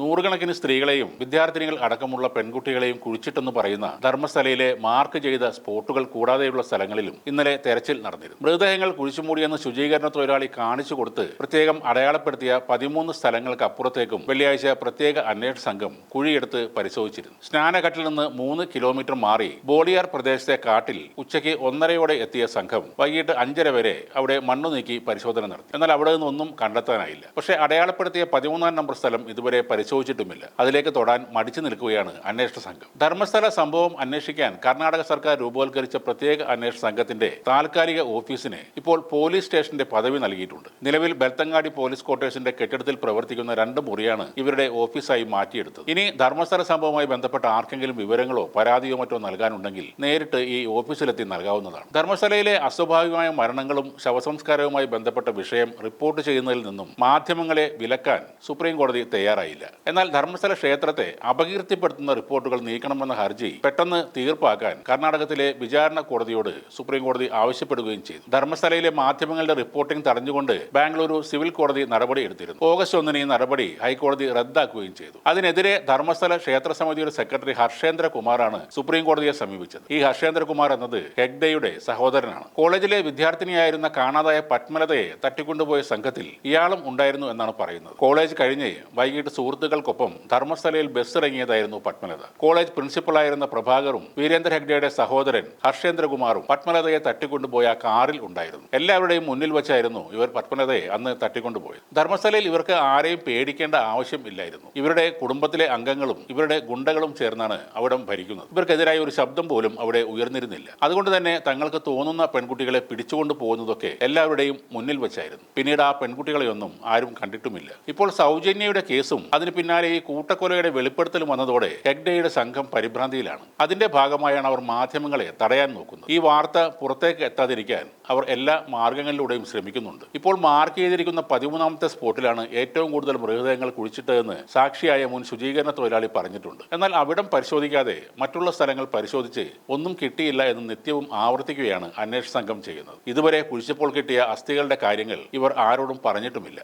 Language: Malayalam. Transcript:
നൂറുകണക്കിന് സ്ത്രീകളെയും വിദ്യാർത്ഥിനികൾ അടക്കമുള്ള പെൺകുട്ടികളെയും കുഴിച്ചിട്ടെന്ന് പറയുന്ന ധർമ്മസ്ഥലയിലെ മാർക്ക് ചെയ്ത സ്പോട്ടുകൾ കൂടാതെയുള്ള സ്ഥലങ്ങളിലും ഇന്നലെ തെരച്ചിൽ നടന്നിരുന്നു. മൃതദേഹങ്ങൾ കുഴിച്ചുമൂടിയെന്ന് ശുചീകരണ തൊഴിലാളി കാണിച്ചു കൊടുത്ത് പ്രത്യേകം അടയാളപ്പെടുത്തിയ പതിമൂന്ന് സ്ഥലങ്ങൾക്ക് അപ്പുറത്തേക്കും വെള്ളിയാഴ്ച പ്രത്യേക അന്വേഷണ സംഘം കുഴിയെടുത്ത് പരിശോധിച്ചിരുന്നു. സ്നാനഘട്ടിൽ നിന്ന് മൂന്ന് കിലോമീറ്റർ മാറി ബോളിയാർ പ്രദേശത്തെ കാട്ടിൽ ഉച്ചയ്ക്ക് ഒന്നരയോടെ എത്തിയ സംഘം വൈകിട്ട് അഞ്ചര വരെ അവിടെ മണ്ണു നീക്കി പരിശോധന നടത്തി. എന്നാൽ അവിടെ നിന്നൊന്നും കണ്ടെത്താനായില്ല. പക്ഷേ അടയാളപ്പെടുത്തിയ പതിമൂന്നാം നമ്പർ സ്ഥലം ഇതുവരെ പരിശോധിച്ചിട്ടുമില്ല. അതിലേക്ക് തൊടാൻ മടിച്ചു നിൽക്കുകയാണ് അന്വേഷണ സംഘം. ധർമ്മസ്ഥല സംഭവം അന്വേഷിക്കാൻ കർണാടക സർക്കാർ രൂപവൽക്കരിച്ച പ്രത്യേക അന്വേഷണ സംഘത്തിന്റെ താൽക്കാലിക ഓഫീസിന് ഇപ്പോൾ പോലീസ് സ്റ്റേഷന്റെ പദവി നൽകിയിട്ടുണ്ട്. നിലവിൽ ബെൽത്തങ്ങാടി പോലീസ് ക്വാർട്ടേഴ്സിന്റെ കെട്ടിടത്തിൽ പ്രവർത്തിക്കുന്ന രണ്ട് മുറിയാണ് ഇവരുടെ ഓഫീസായി മാറ്റിയെടുത്തത്. ഇനി ധർമ്മസ്ഥല സംഭവവുമായി ബന്ധപ്പെട്ട ആർക്കെങ്കിലും വിവരങ്ങളോ പരാതിയോ മറ്റോ നൽകാനുണ്ടെങ്കിൽ നേരിട്ട് ഈ ഓഫീസിലെത്തി നൽകാവുന്നതാണ്. ധർമ്മസ്ഥലയിലെ അസ്വാഭാവികമായ മരണങ്ങളും ശവസംസ്കാരവുമായി ബന്ധപ്പെട്ട വിഷയം റിപ്പോർട്ട് ചെയ്യുന്നതിൽ നിന്നും മാധ്യമങ്ങളെ വിലക്കാൻ സുപ്രീം കോടതി തയ്യാറായില്ല. എന്നാൽ ധർമ്മസ്ഥല ക്ഷേത്രത്തെ അപകീർത്തിപ്പെടുത്തുന്ന റിപ്പോർട്ടുകൾ നീക്കണമെന്ന ഹർജി പെട്ടെന്ന് തീർപ്പാക്കാൻ കർണാടകത്തിലെ വിചാരണ കോടതിയോട് സുപ്രീം കോടതി ആവശ്യപ്പെടുകയും ചെയ്തു. ധർമ്മസ്ഥലയിലെ മാധ്യമങ്ങളുടെ റിപ്പോർട്ടിംഗ് തടഞ്ഞുകൊണ്ട് ബാംഗ്ലൂരു സിവിൽ കോടതി നടപടി എടുത്തിരുന്നു. ഓഗസ്റ്റ് ഒന്നിന് ഈ നടപടി ഹൈക്കോടതി റദ്ദാക്കുകയും ചെയ്തു. അതിനെതിരെ ധർമ്മസ്ഥല ക്ഷേത്ര സമിതിയുടെ സെക്രട്ടറി ഹർഷേന്ദ്ര കുമാറാണ് സുപ്രീം കോടതിയെ സമീപിച്ചത്. ഈ ഹർഷേന്ദ്രകുമാർ എന്നത് ഹെഗ്ഡെയുടെ സഹോദരനാണ്. കോളേജിലെ വിദ്യാർത്ഥിനിയായിരുന്ന കാണാതായ പത്മലതയെ തട്ടിക്കൊണ്ടുപോയ സംഘത്തിൽ ഇയാളും ഉണ്ടായിരുന്നു എന്നാണ് പറയുന്നത്. കോളേജ് കഴിഞ്ഞ് വൈകിട്ട് സുഹൃത്തുക്കൾക്കൊപ്പം ധർമ്മസ്ഥലയിൽ ബസ് ഇറങ്ങിയതായിരുന്നു പത്മലത. കോളേജ് പ്രിൻസിപ്പളായിരുന്ന പ്രഭാകറും വീരേന്ദ്ര ഹെഗ്ഡെയുടെ സഹോദരൻ ഹർഷേന്ദ്രകുമാറും പത്മലതയെ തട്ടിക്കൊണ്ടുപോയ കാറിൽ ഉണ്ടായിരുന്നു. എല്ലാവരുടെയും മുന്നിൽ വെച്ചായിരുന്നു ഇവർ പത്മലതയെ അന്ന് തട്ടിക്കൊണ്ടുപോയത്. ധർമ്മസ്ഥലയിൽ ഇവർക്ക് ആരെയും പേടിക്കേണ്ട ആവശ്യം ഇല്ലായിരുന്നു. ഇവരുടെ കുടുംബത്തിലെ അംഗങ്ങളും ഇവരുടെ ഗുണ്ടകളും ചേർന്നാണ് അവിടം ഭരിക്കുന്നത്. ഇവർക്കെതിരായ ഒരു ശബ്ദം പോലും അവിടെ ഉയർന്നിരുന്നില്ല. അതുകൊണ്ട് തന്നെ തങ്ങൾക്ക് തോന്നുന്ന പെൺകുട്ടികളെ പിടിച്ചുകൊണ്ട് പോകുന്നതൊക്കെ എല്ലാവരുടെയും മുന്നിൽ വെച്ചായിരുന്നു. പിന്നീട് ആ പെൺകുട്ടികളെയൊന്നും ആരും കണ്ടിട്ടുമില്ല. ഇപ്പോൾ സൗജന്യയുടെ കേസും അതിന് പിന്നാലെ ഈ കൂട്ടക്കൊലയുടെ വെളിപ്പെടുത്തലും വന്നതോടെ ഹെഗ്ഡെയുടെ സംഘം പരിഭ്രാന്തിയിലാണ്. അതിന്റെ ഭാഗമായാണ് അവർ മാധ്യമങ്ങളെ തടയാൻ നോക്കുന്നത്. ഈ വാർത്ത പുറത്തേക്ക് എത്താതിരിക്കാൻ അവർ എല്ലാ മാർഗങ്ങളിലൂടെയും ശ്രമിക്കുന്നുണ്ട്. ഇപ്പോൾ മാർക്ക് ചെയ്തിരിക്കുന്ന പതിമൂന്നാമത്തെ സ്പോട്ടിലാണ് ഏറ്റവും കൂടുതൽ മൃതദേഹങ്ങൾ കുഴിച്ചിട്ടതെന്ന് സാക്ഷിയായ മുൻ ശുചീകരണ തൊഴിലാളി പറഞ്ഞിട്ടുണ്ട്. എന്നാൽ അവിടം പരിശോധിക്കാതെ മറ്റുള്ള സ്ഥലങ്ങൾ പരിശോധിച്ച് ഒന്നും കിട്ടിയില്ല എന്ന് നിത്യവും ആവർത്തിക്കുകയാണ് അന്വേഷണ സംഘം ചെയ്യുന്നത്. ഇതുവരെ കുഴിച്ചപ്പോൾ കിട്ടിയ അസ്ഥികളുടെ കാര്യങ്ങൾ ഇവർ ആരോടും പറഞ്ഞിട്ടുമില്ല.